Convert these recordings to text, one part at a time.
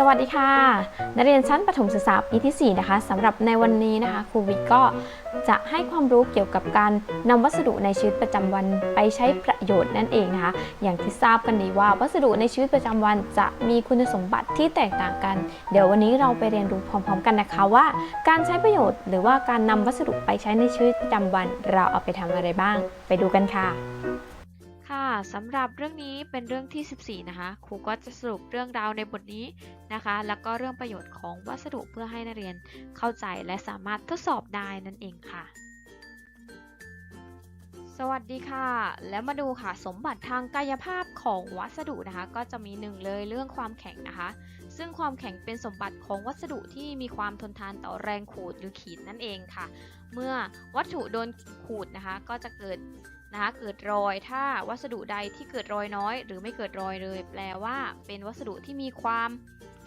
สวัสดีค่ะ นักเรียนชั้นประถมศึกษาปีที่ 4 นะคะสำหรับในวันนี้นะคะครูวิทย์ก็จะให้ความรู้เกี่ยวกับการนำวัสดุในชีวิตประจำวันไปใช้ประโยชน์นั่นเองนะคะ อย่างที่ทราบกันดีว่าวัสดุในชีวิตประจำวันจะมีคุณสมบัติที่แตกต่างกัน เดี๋ยววันนี้เราไปเรียนรู้พร้อม ๆ กันนะคะว่า การใช้ประโยชน์ หรือว่าการนำวัสดุไปใช้ในชีวิตประจำวัน เราเอาไปทำอะไรบ้าง ไปดูกันค่ะค่ะ สำหรับเรื่องนี้เป็นเรื่องที่ 14 นะคะครูก็จะสรุปเรื่องราวในบทนี้นะคะ แล้วก็เรื่องประโยชน์ของวัสดุเพื่อให้นักเรียนเข้าใจและสามารถทดสอบได้นั่นเองค่ะ สวัสดีค่ะ แล้วมาดูค่ะสมบัติทางกายภาพของวัสดุนะคะ ก็จะมีหนึ่งเลยเรื่องความแข็งนะคะ ซึ่งความแข็งเป็นสมบัติของวัสดุที่มีความทนทานต่อแรงขูดหรือขีดนั่นเองค่ะ เมื่อวัตถุโดนขูดนะคะก็จะเกิด นะคะเกิดรอยถ้าวัสดุใดที่เกิดรอยน้อย หรือไม่เกิดรอยเลย แปลว่าเป็นวัสดุที่มีความ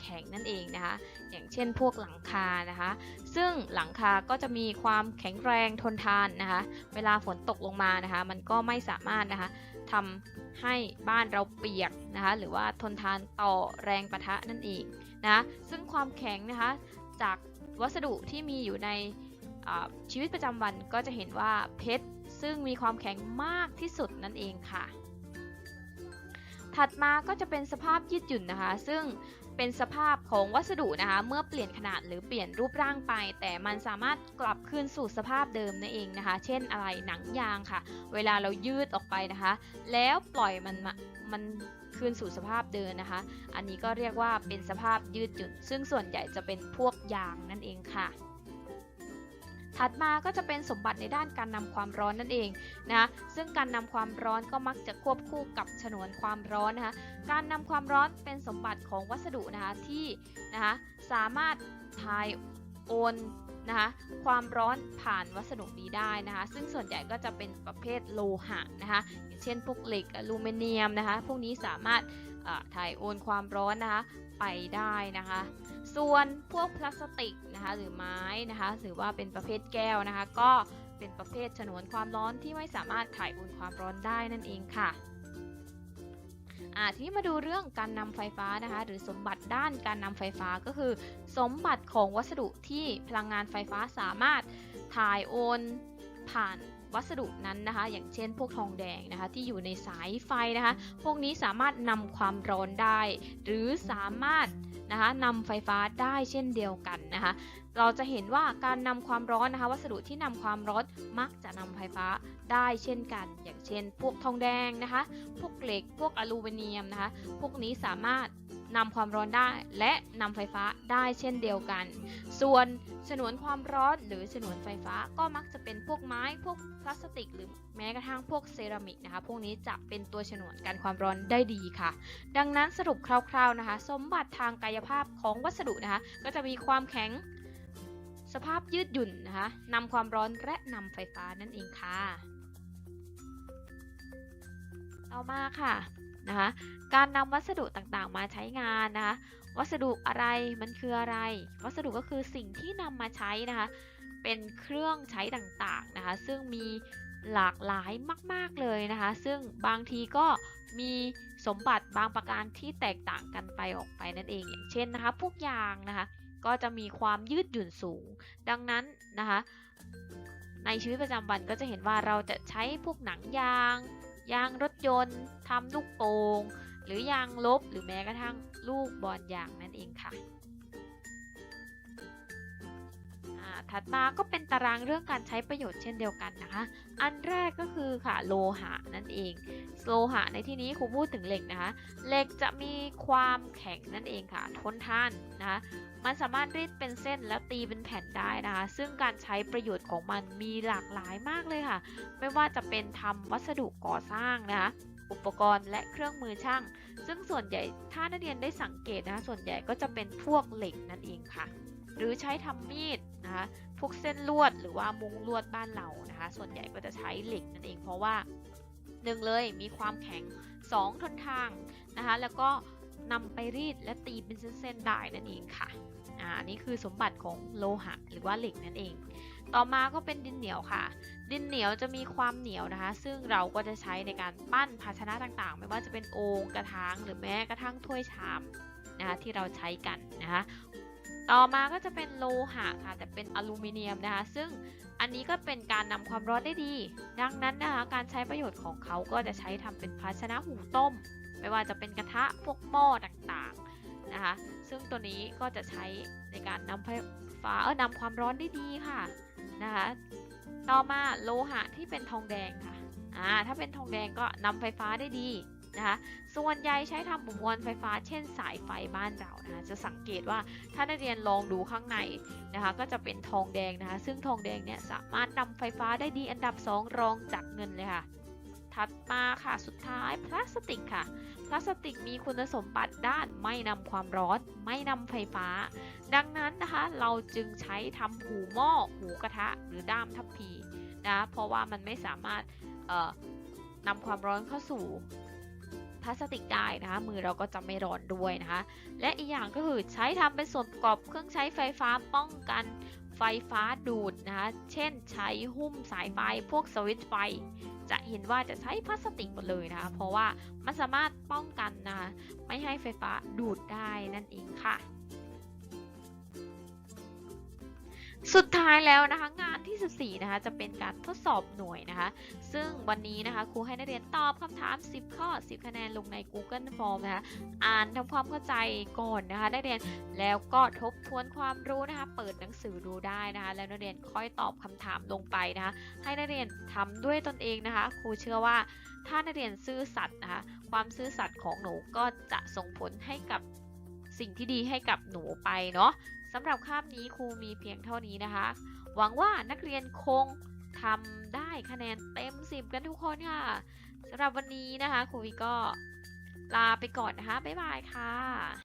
แข็งนั่นเองนะคะอย่างเช่นพวกหลังคานะคะ ซึ่งหลังคาก็จะมีความแข็งแรงทนทานนะคะ เวลาฝนตกลงมานะคะ มันก็ไม่สามารถนะคะทำให้บ้านเราเปียกนะคะหรือว่าทนทานต่อแรงประทะนั่นเองนะซึ่งความแข็งนะคะจากวัสดุที่มีอยู่ในชีวิตประจำวันก็จะเห็นว่าเพชร ซึ่งมีความแข็งมากที่สุดนั่นเองค่ะ ถัดมาก็จะเป็นสภาพยืดหยุ่นนะคะ ซึ่งเป็นสภาพของวัสดุนะคะ เมื่อเปลี่ยนขนาดหรือเปลี่ยนรูปร่างไป แต่มันสามารถกลับคืนสู่สภาพเดิมนั่นเองนะคะ เช่นอะไรหนังยางค่ะ เวลาเรายืดออกไปนะคะ แล้วปล่อยมันมามันคืนสู่สภาพเดิมนะคะ อันนี้ก็เรียกว่าเป็นสภาพยืดหยุ่น ซึ่งส่วนใหญ่จะเป็นพวกยางนั่นเองค่ะ ถัดมาก็จะเป็นสมบัติในด้านการนำความร้อนนั่นเองนะซึ่งการนำความร้อนก็มักจะควบคู่กับฉนวนความร้อนนะคะการนำความร้อนเป็นสมบัติของวัสดุนะคะที่นะคะสามารถถ่ายโอนนะคะความร้อนผ่านวัสดุนี้ได้นะคะซึ่งส่วนใหญ่ก็จะเป็นประเภทโลหะนะคะอย่างเช่นพวกเหล็กอลูมิเนียมนะคะพวกนี้สามารถถ่ายโอนความร้อนนะคะไปได้นะคะ ส่วนพวกพลาสติกนะคะหรือไม้นะคะหรือว่าเป็นประเภทแก้วนะคะ ก็เป็นประเภทฉนวนความร้อนที่ไม่สามารถถ่ายโอนความร้อนได้นั่นเองค่ะอ่าทีนี้มาดูเรื่องการนำไฟฟ้านะคะ หรือสมบัติด้านการนำไฟฟ้าก็คือ สมบัติของวัสดุที่พลังงานไฟฟ้าสามารถถ่ายโอนผ่านวัสดุนั้นนะคะ อย่างเช่น พวกทองแดงนะคะ ที่อยู่ในสายไฟนะคะ พวกนี้สามารถนำความร้อนได้ หรือสามารถ นะคะนำไฟฟ้าได้เช่นเดียวกันนะคะ เราจะเห็นว่าการนำความร้อนนะคะ วัสดุที่นำความร้อนมักจะนำไฟฟ้าได้เช่นกัน อย่างเช่น พวกทองแดงนะคะ พวกเหล็ก พวกอลูมิเนียมนะคะ พวกนี้สามารถ นำความร้อนได้และนำไฟฟ้าได้เช่นเดียวกัน ส่วนฉนวนความร้อนหรือฉนวนไฟฟ้าก็มักจะเป็นพวกไม้พวกพลาสติก หรือแม้กระทั่งพวกเซรามิกนะคะพวกนี้จะเป็นตัวฉนวนกันความร้อนได้ดีค่ะ ดังนั้นสรุปคร่าวๆนะคะ สมบัติทางกายภาพของวัสดุนะคะ ก็จะมีความแข็งสภาพยืดหยุ่นนะคะนำความร้อนและนำไฟฟ้านั่นเองค่ะ ต่อมาค่ะ นะคะ การนำวัสดุต่างๆ มาใช้งานนะคะ วัสดุอะไรมันคืออะไร วัสดุก็คือสิ่งที่นำมาใช้นะคะ เป็นเครื่องใช้ต่างๆนะคะ ซึ่งมีหลากหลายมาก ๆเลยนะคะ ซึ่งบางทีก็มีสมบัติบางประการที่แตกต่างกันไปออกไปนั่นเอง อย่างเช่นนะคะพวกยางนะคะ ก็จะมีความยืดหยุ่นสูง ดังนั้นนะคะ ในชีวิตประจำวันก็จะเห็นว่าเราจะใช้พวกหนังยาง ยางรถยนต์ทำลูกโป่งหรือยางลบหรือแม้กระทั่งลูกบอลยางนั่นเองค่ะอ่าถัดมาก็เป็นตารางเรื่องการใช้ประโยชน์เช่นเดียวกันนะคะ อันแรกก็คือค่ะโลหะนั่นเอง โลหะในที่นี้ครูพูดถึงเหล็กนะคะ เหล็กจะมีความแข็งนั่นเองค่ะ ทนทานนะคะ มันสามารถรีดเป็นเส้นแล้วตีเป็นแผ่นได้นะคะ ซึ่งการใช้ประโยชน์ของมันมีหลากหลายมากเลยค่ะ ไม่ว่าจะเป็นทำวัสดุก่อสร้างนะคะ อุปกรณ์และเครื่องมือช่าง ซึ่งส่วนใหญ่ถ้านักเรียนได้สังเกตนะคะส่วนใหญ่ก็จะเป็นพวกเหล็กนั่นเองค่ะ หรือใช้ทำมีดนะคะพวกเส้นลวดหรือว่ามุ้งลวดบ้านเรานะคะ ส่วนใหญ่ก็จะใช้เหล็กนั่นเองเพราะว่า หนึ่งเลยมีความแข็ง 2 ทนทางนะคะ แล้วก็นำไปรีดและตีเป็นเส้นๆได้นั่นเองค่ะอ่าอันนี้คือสมบัติของโลหะหรือว่าเหล็กนั่นเอง ต่อมาก็เป็นดินเหนียวค่ะ ดินเหนียวจะมีความเหนียวนะคะ ซึ่งเราก็จะใช้ในการปั้นภาชนะต่างๆ ไม่ว่าจะเป็นโอ่งกระถางหรือแม้กระทั่งถ้วยชามนะคะที่เราใช้กันนะคะ ต่อมาก็จะเป็นโลหะค่ะ แต่เป็นอลูมิเนียมนะคะ ซึ่งอันนี้ก็เป็นการนำความร้อนได้ดี ดังนั้นนะคะการใช้ประโยชน์ของเขาก็จะใช้ทำเป็นภาชนะหุงต้ม ไม่ว่าจะเป็นกระทะพวกหม้อต่างๆนะคะ ซึ่งตัวนี้ก็จะใช้ในการนำไฟฟ้าเออนำความร้อนได้ดีค่ะนะคะ ต่อมาโลหะที่เป็นทองแดงค่ะอ่าถ้าเป็นทองแดงก็นำไฟฟ้าได้ดี นะคะส่วนใหญ่ใช้ทำอุปกรณ์ไฟฟ้า เช่นสายไฟบ้านเรานะคะจะสังเกตว่าถ้านักเรียนลองดูข้างในนะคะก็จะเป็นทองแดงนะคะ ซึ่งทองแดงเนี่ยสามารถนำไฟฟ้าได้ดีอันดับ 2 รองจากเงินเลยค่ะถัดมาค่ะสุดท้ายพลาสติกค่ะ พลาสติกมีคุณสมบัติด้านไม่นำความร้อน ไม่นำไฟฟ้า ดังนั้นนะคะเราจึงใช้ทำหูหม้อหูกระทะหรือด้ามทัพพีนะเพราะว่ามันไม่สามารถเอ่อนำความร้อนเข้าสู่ พลาสติกได้นะคะ มือเราก็จะไม่ร้อนด้วยนะคะ และอีกอย่างก็คือใช้ทำเป็นส่วนประกอบเครื่องใช้ไฟฟ้าป้องกันไฟฟ้าดูดนะคะ เช่นใช้หุ้มสายไฟพวกสวิตช์ไฟ จะเห็นว่าจะใช้พลาสติกหมดเลยนะคะ เพราะว่ามันสามารถป้องกันนะคะไม่ให้ไฟฟ้าดูดได้นั่นเองค่ะ สุดท้ายแล้วนะคะงาน 14 นะคะ จะเป็นการทดสอบหน่วยนะคะ ซึ่งวันนี้นะคะครูให้นักเรียนตอบคำถาม 10 ข้อ 10 คะแนนลงใน Google Form นะคะ อ่านทำความเข้าใจก่อนนะคะ นักเรียนแล้วก็ทบทวนความรู้นะคะ เปิดหนังสือดูได้นะคะ แล้วนักเรียนค่อยตอบคำถามลงไปนะคะ ให้นักเรียนทำด้วยตนเองนะคะ ครูเชื่อว่าถ้านักเรียนซื่อสัตย์นะคะ ความซื่อสัตย์ของหนูก็จะส่งผลให้กับสิ่งที่ดีให้กับหนูไปเนาะสำหรับคาบนี้ครูมีเพียงเท่านี้นะคะ หวังว่านักเรียนคงทำได้คะแนนเต็ม 10 กันทุกคนค่ะสำหรับวันนี้นะคะครูวีก็ลาไปก่อนนะคะ บ๊ายบายค่ะ